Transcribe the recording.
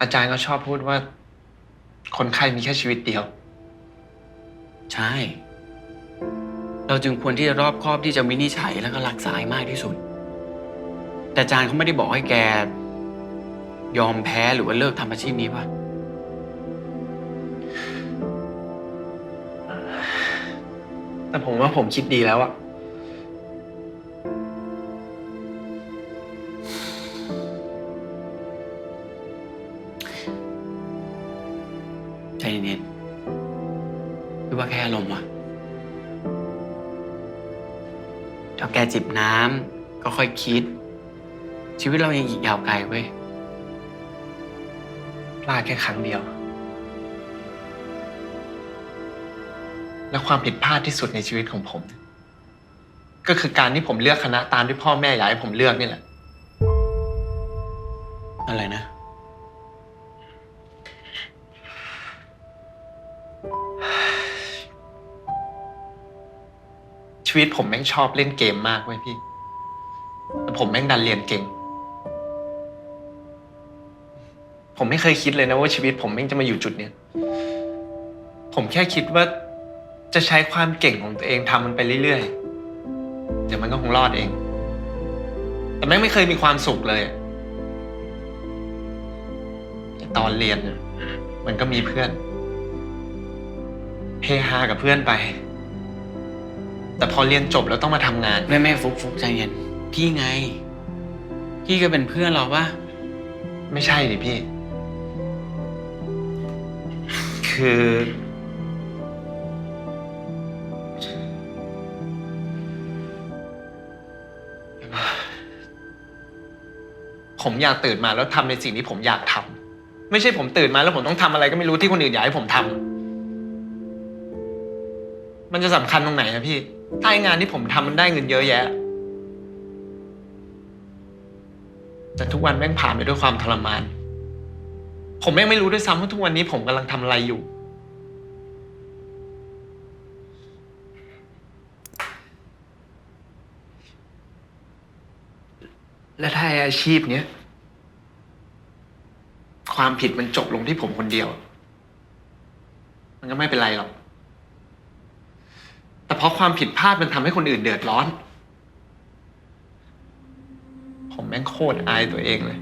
อาจารย์ก็ชอบพูดว่า คนไข้มีแค่ชีวิตเดียว ใช่ เราจึงควรที่จะรอบคอบที่จะวินิจฉัยแล้วก็รักษาให้มากที่สุด แต่อาจารย์เขาไม่ได้บอกให้แก ยอมแพ้หรือว่าเลิกทำอาชีพนี้ป่ะ แต่ผมว่าผมคิดดีแล้วอะ ใจเย็นๆหรือว่าแค่อารมณ์วะเดี๋ยวแกจิบน้ำก็ค่อยคิด ชีวิตเรายังอีกยาวไกลเว้ยพลาดแค่ครั้งเดียว และความผิดพลาดที่สุดในชีวิตของผม ก็คือการที่ผมเลือกคณะตามที่พ่อแม่อยากให้ผมเลือกนี่แหละ อะไรนะ ชีวิตผมแม่งชอบเล่นเกมมากเว้ยพี่ แต่ผมแม่งดันเรียนเก่ง ผมไม่เคยคิดเลยนะว่าชีวิตผมแม่งจะมาอยู่จุดเนี้ย ผมแค่คิดว่าจะใช้ความเก่งของตัวเองทำมันไปเรื่อยๆ เดี๋ยวมันก็คงรอดเอง แต่แม่งไม่เคยมีความสุขเลยอะแต่ตอนเรียนเนี่ยมันก็มีเพื่อน เฮฮากับเพื่อนไป แต่พอเรียนจบแล้วต้องมาทำงานแม่แม่ฟุกฟุกใจเย็น พี่ไง พี่ก็เป็นเพื่อนเราปะไม่ใช่ดิพี่ คือ ผมอยากตื่นมาแล้วทำในสิ่งที่ผมอยากทำไม่ใช่ผมตื่นมาแล้วผมต้องทำอะไรก็ไม่รู้ที่คนอื่นอยากให้ผมทำมันจะสำคัญตรงไหนอะพี่ ถ้าไอ้งานที่ผมทำมันได้เงินเยอะแยะ แต่ทุกวันแม่งผ่านไปด้วยความทรมาน ผมแม่งไม่รู้ด้วยซ้ำว่าทุกวันนี้ผมกำลังทำอะไรอยู่ และถ้าไอ้อาชีพเนี้ย ความผิดมันจบลงที่ผมคนเดียว มันก็ไม่เป็นไรหรอก แต่เพราะความผิดพลาดมันทำให้คนอื่นเดือดร้อน ผมแม่งโคตรอายตัวเองเลย